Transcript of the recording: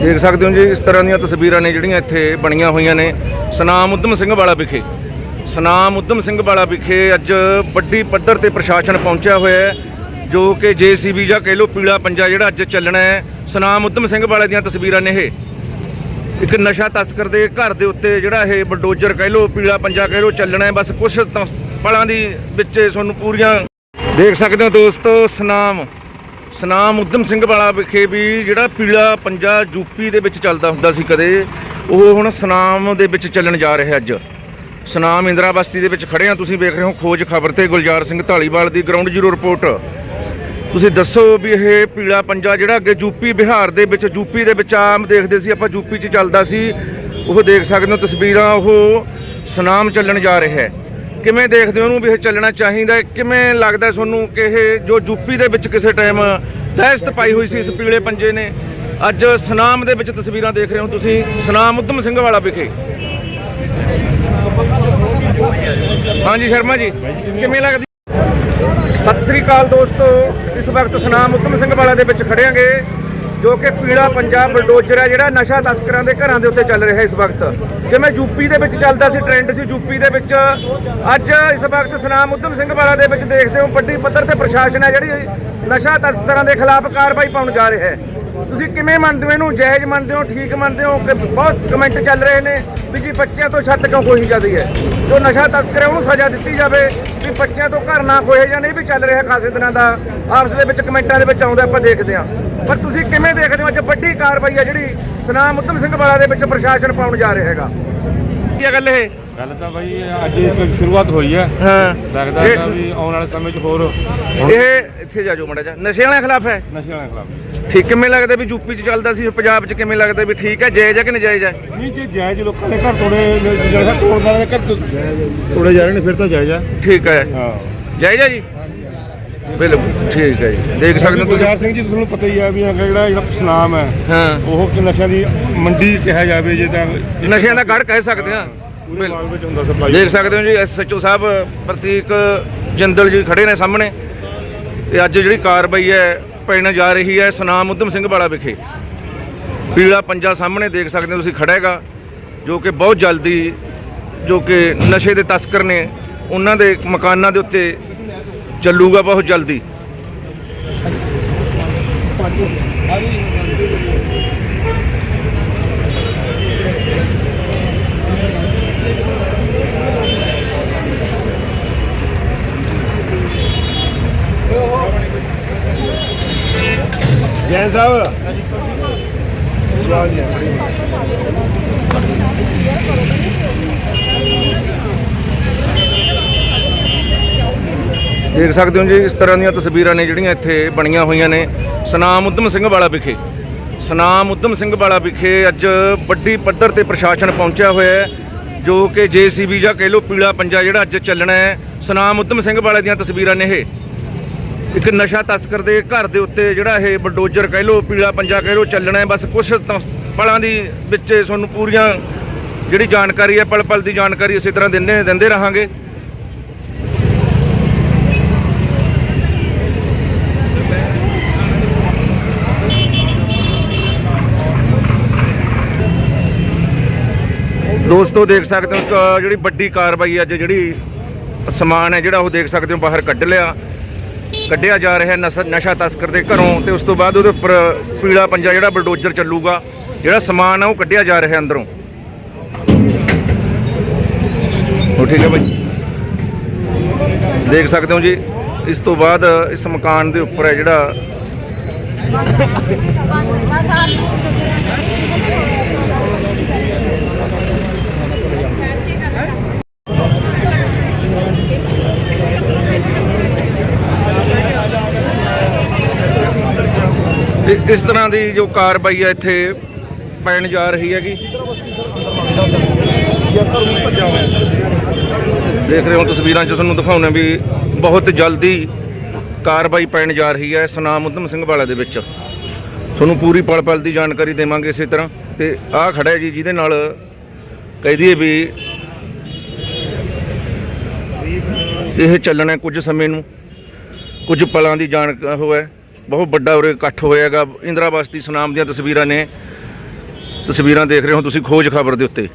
ਦੇਖ ਸਕਦੇ ਹੋ ਜੀ, ਇਸ ਤਰ੍ਹਾਂ ਦੀਆਂ ਤਸਵੀਰਾਂ ਨੇ ਜਿਹੜੀਆਂ ਇੱਥੇ ਬਣੀਆਂ ਹੋਈਆਂ ਨੇ। ਸਨਾਮ ਉਦਮ ਸਿੰਘ ਵਾਲਾ ਵਿਖੇ। ਸਨਾਮ ਉਦਮ ਸਿੰਘ ਵਾਲਾ ਵਿਖੇ ਅੱਜ ਵੱਡੀ ਪੱਧਰ ਤੇ ਪ੍ਰਸ਼ਾਸਨ ਪਹੁੰਚਿਆ ਹੋਇਆ ਹੈ, ਜੋ ਕਿ ਜੀਸੀਬੀ ਜਾਂ ਕਹਿ ਲੋ ਪੀਲਾ ਪੰਜਾ ਜਿਹੜਾ ਅੱਜ ਚੱਲਣਾ ਹੈ। ਸਨਾਮ ਉਦਮ ਸਿੰਘ ਵਾਲੇ ਦੀਆਂ ਤਸਵੀਰਾਂ ਨੇ ਇਹ। ਇੱਕ ਨਸ਼ਾ ਤਸਕਰ ਦੇ ਘਰ ਦੇ ਉੱਤੇ ਜਿਹੜਾ ਇਹ ਬਲਡੋਜ਼ਰ ਕਹਿ ਲੋ ਪੀਲਾ ਪੰਜਾ ਕਹਿ ਲੋ ਚੱਲਣਾ ਹੈ। ਬਸ ਕੁਝ ਪਲਾਂ ਦੀ ਵਿੱਚ ਤੁਹਾਨੂੰ ਪੂਰੀਆਂ ਦੇਖ ਸਕਦੇ ਹੋ ਦੋਸਤੋ, ਸਨਾਮ ਸਨਾਮ ਉਦਮ ਸਿੰਘ ਵਾਲਾ ਵਿਖੇ ਵੀ ਜਿਹੜਾ ਪੀਲਾ ਪੰਜਾ ਯੂਪੀ ਦੇ ਵਿੱਚ ਚੱਲਦਾ ਹੁੰਦਾ ਸੀ ਕਦੇ, ਉਹ ਹੁਣ ਸਨਾਮ ਦੇ ਵਿੱਚ ਚੱਲਣ ਜਾ ਰਿਹਾ ਅੱਜ। ਸਨਾਮ ਇੰਦਰਾ ਬਸਤੀ ਦੇ ਵਿੱਚ ਖੜੇ ਆ, ਤੁਸੀਂ ਵੇਖ ਰਹੇ ਹੋ ਖੋਜ ਖਬਰ ਤੇ ਗੁਲਜ਼ਾਰ ਸਿੰਘ ਢਾਲੀਵਾਲ ਦੀ ਗਰਾਊਂਡ ਜ਼ੀਰੋ ਰਿਪੋਰਟ। ਤੁਸੀਂ ਦੱਸੋ ਵੀ ਇਹ ਪੀਲਾ ਪੰਜਾ ਜਿਹੜਾ ਅੱਗੇ ਯੂਪੀ ਬਿਹਾਰ ਦੇ ਵਿੱਚ, ਯੂਪੀ ਦੇ ਵਿੱਚ ਆਮ ਦੇਖਦੇ ਸੀ, ਆਪਾਂ ਯੂਪੀ 'ਚ ਚੱਲਦਾ ਸੀ, ਉਹ ਦੇਖ ਸਕਦੇ ਹੋ ਤਸਵੀਰਾਂ, ਉਹ ਸੁਨਾਮ ਚੱਲਣ ਜਾ ਰਿਹਾ ਹੈ। ਕਿਵੇਂ ਦੇਖਦੇ ਹੋ ਉਹਨੂੰ ਵੀ ਇਹ ਚੱਲਣਾ ਚਾਹੀਦਾ ਹੈ? ਕਿਵੇਂ ਲੱਗਦਾ ਤੁਹਾਨੂੰ ਕਿ ਇਹ ਜੋ ਯੂਪੀ ਦੇ ਵਿੱਚ ਕਿਸੇ ਟਾਈਮ ਦਹਿਸ਼ਤ ਪਾਈ ਹੋਈ ਸੀ, ਇਸ ਪੀਲੇ ਪੰਜੇ ਨੇ? ਅੱਜ ਸੁਨਾਮ ਦੇ ਵਿੱਚ ਤਸਵੀਰਾਂ ਦੇਖ ਰਹੇ ਹੋ ਤੁਸੀਂ, ਸੁਨਾਮ ਉਦਮ ਸਿੰਘ ਵਾਲਾ ਵਿਖੇ। ਹਾਂਜੀ, ਸ਼ਰਮਾ ਜੀ, ਕਿਵੇਂ ਲੱਗਦੀ? ਸਤਿ ਸ੍ਰੀ ਅਕਾਲ ਦੋਸਤੋ, ਇਸ ਵਕਤ ਸੁਨਾਮ ਉਤਮ ਸਿੰਘ ਵਾਲਾ ਦੇ ਵਿੱਚ ਖੜਿਆਂਗੇ ਜੋ ਕਿ ਪੀੜਾ ਪੰਜਾਬ ਬਲਡੋਜ਼ਰ ਹੈ, ਜਿਹੜਾ ਨਸ਼ਾ ਤਸਕਰਾਂ ਦੇ ਘਰਾਂ ਦੇ ਉੱਤੇ ਚੱਲ ਰਿਹਾ ਇਸ ਵਕਤ। ਜਿਵੇਂ ਯੂਪੀ ਦੇ ਵਿੱਚ ਚੱਲਦਾ ਸੀ ਟ੍ਰੈਂਡ ਸੀ, ਯੂਪੀ ਦੇ ਵਿੱਚ। ਅੱਜ ਇਸ ਵਕਤ ਸੁਨਾਮ ਉਤਮ ਸਿੰਘ ਵਾਲਾ ਦੇ ਵਿੱਚ ਦੇਖਦੇ ਹੋ, ਵੱਡੀ ਪੱਧਰ ਤੇ ਪ੍ਰਸ਼ਾਸਨ ਹੈ, ਜਿਹੜੀ ਨਸ਼ਾ ਤਸਕਰਾਂ ਦੇ ਖਿਲਾਫ ਕਾਰਵਾਈ ਪਾਉਣ ਜਾ ਰਿਹਾ ਹੈ। ਤੁਸੀਂ ਕਿਵੇਂ ਮੰਨਦੇ ਹੋ ਇਹਨੂੰ? ਜਾਇਜ਼ ਮੰਨਦੇ ਹੋ? ਠੀਕ ਮੰਨਦੇ ਹੋ? ਕਿ ਬਹੁਤ ਕਮੈਂਟ ਚੱਲ ਰਹੇ ਨੇ ਵੀ ਜੀ ਬੱਚਿਆਂ ਤੋਂ ਛੱਤ ਕਿਉਂ ਖੋਹੀ ਜਾਂਦੀ ਹੈ? ਜੋ ਨਸ਼ਾ ਤਸਕਰ ਹੈ, ਉਹਨੂੰ ਸਜ਼ਾ ਦਿੱਤੀ ਜਾਵੇ ਵੀ ਬੱਚਿਆਂ ਤੋਂ ਘਰ ਨਾ ਖੋਹੇ ਜਾਂ ਨਹੀਂ ਵੀ ਚੱਲ ਰਿਹਾ ਖਾਸੇ ਦਿਨਾਂ ਦਾ। ਆਪਸ ਦੇ ਵਿੱਚ ਕਮੈਂਟਾਂ ਦੇ ਵਿੱਚ ਆਉਂਦਾ, ਆਪਾਂ ਦੇਖਦੇ ਹਾਂ। ਪਰ ਤੁਸੀਂ ਕਿਵੇਂ ਦੇਖਦੇ ਹੋ ਅੱਜ ਵੱਡੀ ਕਾਰਵਾਈ ਹੈ ਜਿਹੜੀ ਸਨਾਮ ਉਤਮ ਸਿੰਘ ਵਾਲਾ ਦੇ ਵਿੱਚ ਪ੍ਰਸ਼ਾਸਨ ਪਾਉਣ ਜਾ ਰਿਹਾ ਹੈਗਾ? ਕੀ ਗੱਲ ਇਹ? ਗੱਲ ਤਾਂ ਬਾਈ ਅੱਜ ਇੱਕ ਸ਼ੁਰੂਆਤ ਹੋਈ ਹੈ ਹਾਂ। ਲੱਗਦਾ ਇਹ- ਤਾਂ ਵੀ ਆਉਣ ਵਾਲੇ ਸਮੇਂ 'ਚ ਹੋਰ ਇਹ ਇੱਥੇ ਜਾ ਜਾਓ ਮੜਾ ਜਾ ਨਸ਼ਿਆਂ ਵਾਲੇ ਖਿਲਾਫ ਹੈ? ਨਸ਼ੇ ਵਾਲੇ ਖਿਲਾਫ। ਠੀਕ ਕਿਵੇਂ ਲੱਗਦਾ ਵੀ ਯੂਪੀ 'ਚ ਚੱਲਦਾ ਸੀ? ਪੰਜਾਬ 'ਚ ਕਿਵੇਂ ਲੱਗਦਾ ਵੀ ਠੀਕ ਹੈ? ਜਾਇਜ਼ ਹੈ ਕਿ ਨਜਾਇਜ਼ ਹੈ? ਨਹੀਂ ਜੇ ਜਾਇਜ਼ ਲੋਕਾਂ ਦੇ ਘਰ ਤੋੜੇ ਜਿਹੜਾ ਤੋੜਨ ਵਾਲੇ ਦੇ ਘਰ ਤੋੜੇ ਜਾ ਰਹੇ ਨੇ ਫਿਰ ਤਾਂ ਜਾਇਜ਼ ਆ ਠੀਕ ਹੈ। ਹਾਂ। ਜਾਇਜ਼ ਹੈ ਜੀ? ਬਿਲਕੁਲ ਠੀਕ ਹੈ ਜੀ। ਦੇਖ ਸਕਦੇ ਹੋ ਤੁਸੀਂ। ਗੁਰਜਾਰ ਸਿੰਘ ਜੀ ਤੁਹਾਨੂੰ ਪਤਾ ਹੀ ਆ ਵੀ ਅੱਗੇ ਜਿਹੜਾ ਜਿਹੜਾ ਸੁਨਾਮ ਹੈ ਹਾਂ। ਉਹ ਕਿ ਨਸ਼ਿਆਂ ਦੀ ਮੰਡੀ ਕਿਹਾ ਜਾਵੇ ਜੇ ਤਾਂ ਨਸ਼ਿਆਂ ਦਾ ਗੜ ਕਹਿ ਸਕਦੇ ਹਾਂ। ਪੂਰੇ ਮਾਲ ਵਿੱਚ ਹੁੰਦਾ ਸਪਲਾਈ ਦੇਖ ਸਕਦੇ ਹੋ ਜੀ ਐਸਐਚਓ ਸਾਹਿਬ ਪ੍ਰਤੀਕ ਜਿੰਦਲ ਜੀ ਖੜੇ ਨੇ ਸਾਹਮਣੇ। ਤੇ ਅੱਜ ਜਿਹੜੀ ਕਾਰਵਾਈ ਹੈ ਪੈਣ ਜਾ ਰਹੀ ਹੈ ਸਨਾਮ ਉਦਮ ਸਿੰਘ ਵਾਲਾ ਵਿਖੇ। ਪੀਲਾ ਪੰਜਾ ਸਾਹਮਣੇ ਦੇਖ ਸਕਦੇ ਹੋ ਤੁਸੀਂ ਖੜਾ ਹੈਗਾ ਜੋ ਕਿ ਬਹੁਤ ਜਲਦੀ ਜੋ ਕਿ ਨਸ਼ੇ ਦੇ ਤਸਕਰ ਨੇ ਉਹਨਾਂ ਦੇ ਮਕਾਨਾਂ ਦੇ ਉੱਤੇ ਚੱਲੂਗਾ ਬਹੁਤ ਜਲਦੀ। ਜੈਨ ਸਾਹਿਬ। ਦੇਖ ਸਕਦੇ ਹੋ ਜੀ, ਇਸ ਤਰ੍ਹਾਂ ਦੀਆਂ ਤਸਵੀਰਾਂ ਨੇ ਜਿਹੜੀਆਂ ਇੱਥੇ ਬਣੀਆਂ ਹੋਈਆਂ ਨੇ। ਸਨਾਮ ਉਦਮ ਸਿੰਘ ਵਾਲਾ ਵਿਖੇ। ਸਨਾਮ ਉਦਮ ਸਿੰਘ ਵਾਲਾ ਵਿਖੇ ਅੱਜ ਵੱਡੀ ਪੱਧਰ ਤੇ ਪ੍ਰਸ਼ਾਸਨ ਪਹੁੰਚਿਆ ਹੋਇਆ ਹੈ, ਜੋ ਕਿ ਜੀਸੀਬੀ ਜਾਂ ਕਹਿ ਲੋ ਪੀਲਾ ਪੰਜਾ ਜਿਹੜਾ ਅੱਜ ਚੱਲਣਾ ਹੈ। ਸਨਾਮ ਉਦਮ ਸਿੰਘ ਵਾਲੇ ਦੀਆਂ ਤਸਵੀਰਾਂ ਨੇ ਇਹ। ਇੱਕ ਨਸ਼ਾ ਤਸਕਰ ਦੇ ਘਰ ਦੇ ਉੱਤੇ ਜਿਹੜਾ ਇਹ ਬਲਡੋਜ਼ਰ ਕਹਿ ਲੋ ਪੀਲਾ ਪੰਜਾ ਕਹਿ ਲੋ ਚੱਲਣਾ ਹੈ। ਬਸ ਕੁਝ ਪਲਾਂ ਦੀ ਵਿੱਚ ਤੁਹਾਨੂੰ ਪੂਰੀਆਂ ਜਿਹੜੀ ਜਾਣਕਾਰੀ ਹੈ ਪਲ ਪਲ ਦੀ ਜਾਣਕਾਰੀ ਇਸੇ ਤਰ੍ਹਾਂ ਦਿੰਦੇ ਦਿੰਦੇ ਰਹਾਂਗੇ। ਦੋਸਤੋ ਦੇਖ ਸਕਦੇ ਹੋ ਜਿਹੜੀ ਵੱਡੀ ਕਾਰਵਾਈ ਅੱਜ ਜਿਹੜੀ ਸਮਾਨ ਹੈ ਜਿਹੜਾ ਉਹ ਦੇਖ ਸਕਦੇ ਹੋ ਬਾਹਰ ਕੱਢ ਲਿਆ। ਕੱਢਿਆ ਜਾ ਰਿਹਾ ਨਸ਼ਾ ਨਸ਼ਾ ਤਸਕਰ ਦੇ ਘਰੋਂ ਤੇ ਉਸ ਤੋਂ ਬਾਅਦ ਉਹਦੇ ਉੱਪਰ ਪੀਲਾ ਪੰਜਾ ਜਿਹੜਾ ਬਲਡੋਜ਼ਰ ਚੱਲੂਗਾ ਜਿਹੜਾ ਸਮਾਨ ਆ ਉਹ ਕੱਢਿਆ ਜਾ ਰਿਹਾ ਅੰਦਰੋਂ। ਉਹ ਠੀਕ ਹੈ ਭਾਈ ਦੇਖ ਸਕਦੇ ਹੋ ਜੀ ਇਸ ਤੋਂ ਬਾਅਦ ਇਸ ਮਕਾਨ ਦੇ ਉੱਪਰ ਹੈ ਜਿਹੜਾ ਤੇ ਇਸ ਤਰ੍ਹਾਂ ਦੀ ਜੋ ਕਾਰਵਾਈ ਹੈ ਇੱਥੇ ਪੈਣ ਜਾ ਰਹੀ ਹੈਗੀ। ਦੇਖ ਰਹੇ ਹੋ ਤਸਵੀਰਾਂ 'ਚ ਤੁਹਾਨੂੰ ਦਿਖਾਉਣਾ ਵੀ ਬਹੁਤ ਜਲਦੀ ਕਾਰਵਾਈ ਪੈਣ ਜਾ ਰਹੀ ਹੈ ਸਨਾਮ ਉਦਮ ਸਿੰਘ ਵਾਲਾ ਦੇ ਵਿੱਚ। ਤੁਹਾਨੂੰ ਪੂਰੀ ਪਲ ਪਲ ਦੀ ਜਾਣਕਾਰੀ ਦੇਵਾਂਗੇ ਇਸੇ ਤਰ੍ਹਾਂ। ਤੇ ਆਹ ਖੜਾ ਹੈ ਜੀ, ਜਿਹਦੇ ਨਾਲ ਕਹਿ ਦਈਏ ਵੀ ਇਹ ਚੱਲਣਾ ਕੁਝ ਸਮੇਂ ਨੂੰ। ਕੁਝ ਪਲਾਂ ਦੀ ਜਾਣ ਉਹ ਹੈ ਬਹੁਤ ਵੱਡਾ ਉਰੇ ਇਕੱਠ ਹੋਇਆਗਾ। ਇੰਦਰਾ ਬਸਤੀ ਸੁਨਾਮ ਦੀਆਂ ਤਸਵੀਰਾਂ ਨੇ। ਤਸਵੀਰਾਂ ਦੇਖ ਰਹੇ ਹੋ ਤੁਸੀਂ, ਖੋਜ ਖਬਰ ਦੇ ਉੱਤੇ।